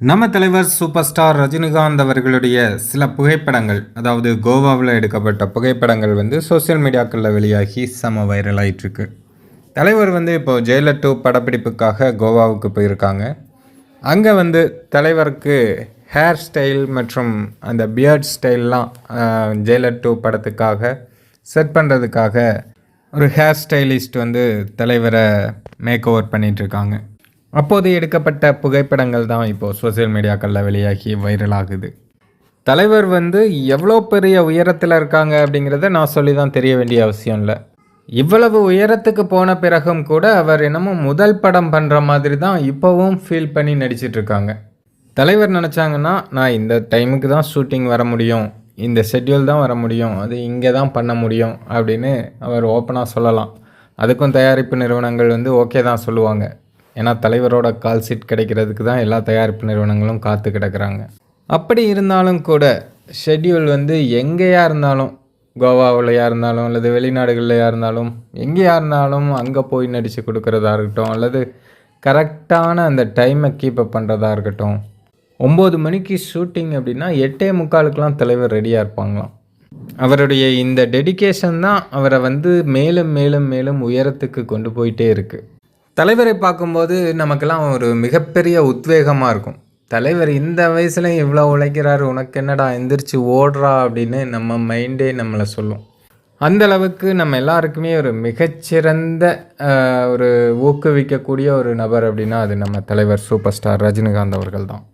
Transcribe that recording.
நம்ம தலைவர் super star Rajinikanth அவர்களுடைய சில புகைப்படங்கள் அதாவது கோவாவில் எடுக்கப்பட்ட புகைப்படங்கள் வந்து சோஷியல் மீடியாக்களில் வெளியாகி செம வைரல் ஆயிட்டிருக்கு. தலைவர் வந்து இப்போது ஜெயிலர் டூ படப்பிடிப்புக்காக கோவாவுக்கு போயிருக்காங்க. அங்கே வந்து தலைவருக்கு ஹேர் ஸ்டைல் மற்றும் அந்த பியர்ட் ஸ்டைல்லாம் ஜெயிலர் டூ படத்துக்காக செட் பண்ணுறதுக்காக ஒரு ஹேர் ஸ்டைலிஸ்ட் வந்து தலைவரை மேக் ஓவர் பண்ணிகிட்ருக்காங்க அப்போது எடுக்கப்பட்ட புகைப்படங்கள் தான் இப்போது சோஷியல் மீடியாக்களில் வெளியாகி வைரல் ஆகுது. தலைவர் வந்து எவ்வளோ பெரிய உயரத்தில் இருக்காங்க அப்படிங்கிறத நான் சொல்லி தான் தெரிய வேண்டிய அவசியம் இல்லை. இவ்வளவு உயரத்துக்கு போன பிறகும் கூட அவர் என்னமோ முதல் படம் பண்ணுற மாதிரி தான் இப்போவும் ஃபீல் பண்ணி நடிச்சிட்டு இருக்காங்க. தலைவர் நினச்சாங்கன்னா நான் இந்த டைமுக்கு தான் ஷூட்டிங் வர முடியும் இந்த ஷெட்யூல் தான் வர முடியும் அது இங்கே தான் பண்ண முடியும் அப்படின்னு அவர் ஓப்பனாக சொல்லலாம். அதுக்கும் தயாரிப்பு நிறுவனங்கள் வந்து ஓகே தான் சொல்லுவாங்க. ஏன்னா தலைவரோட கால் சீட் கிடைக்கிறதுக்கு தான் எல்லா தயாரிப்பு நிறுவனங்களும் காத்து கிடக்குறாங்க. அப்படி இருந்தாலும் கூட ஷெட்யூல் வந்து எங்கேயா இருந்தாலும் கோவாவிலையா இருந்தாலும் அல்லது வெளிநாடுகள்லையா இருந்தாலும் எங்கேயா இருந்தாலும் அங்கே போய் நடித்து கொடுக்குறதா இருக்கட்டும் அல்லது கரெக்டான அந்த டைமை கீப் அப் பண்ணுறதா இருக்கட்டும். ஒம்பது மணிக்கு ஷூட்டிங் அப்படின்னா எட்டே முக்காலுக்கெலாம் தலைவர் ரெடியாக இருப்பாங்களாம். அவருடைய இந்த டெடிகேஷன் தான் அவரை வந்து மேலும் மேலும் மேலும் உயரத்துக்கு கொண்டு போயிட்டே இருக்குது தலைவரை பார்க்கும்போது நமக்கெல்லாம் ஒரு மிகப்பெரிய உத்வேகமாக இருக்கும். தலைவர் இந்த வயசுல இவ்வளோ உழைக்கிறாரு உனக்கு என்னடா எந்திரிச்சு ஓடுறா அப்படின்னு நம்ம மைண்டே நம்மளை சொல்லும். அந்த அளவுக்கு நம்ம எல்லாருக்குமே ஒரு மிகச்சிறந்த ஒரு ஊக்குவிக்கக்கூடிய ஒரு நபர் அப்படின்னா அது நம்ம தலைவர் சூப்பர் ஸ்டார் ரஜினிகாந்த் அவர்கள் தான்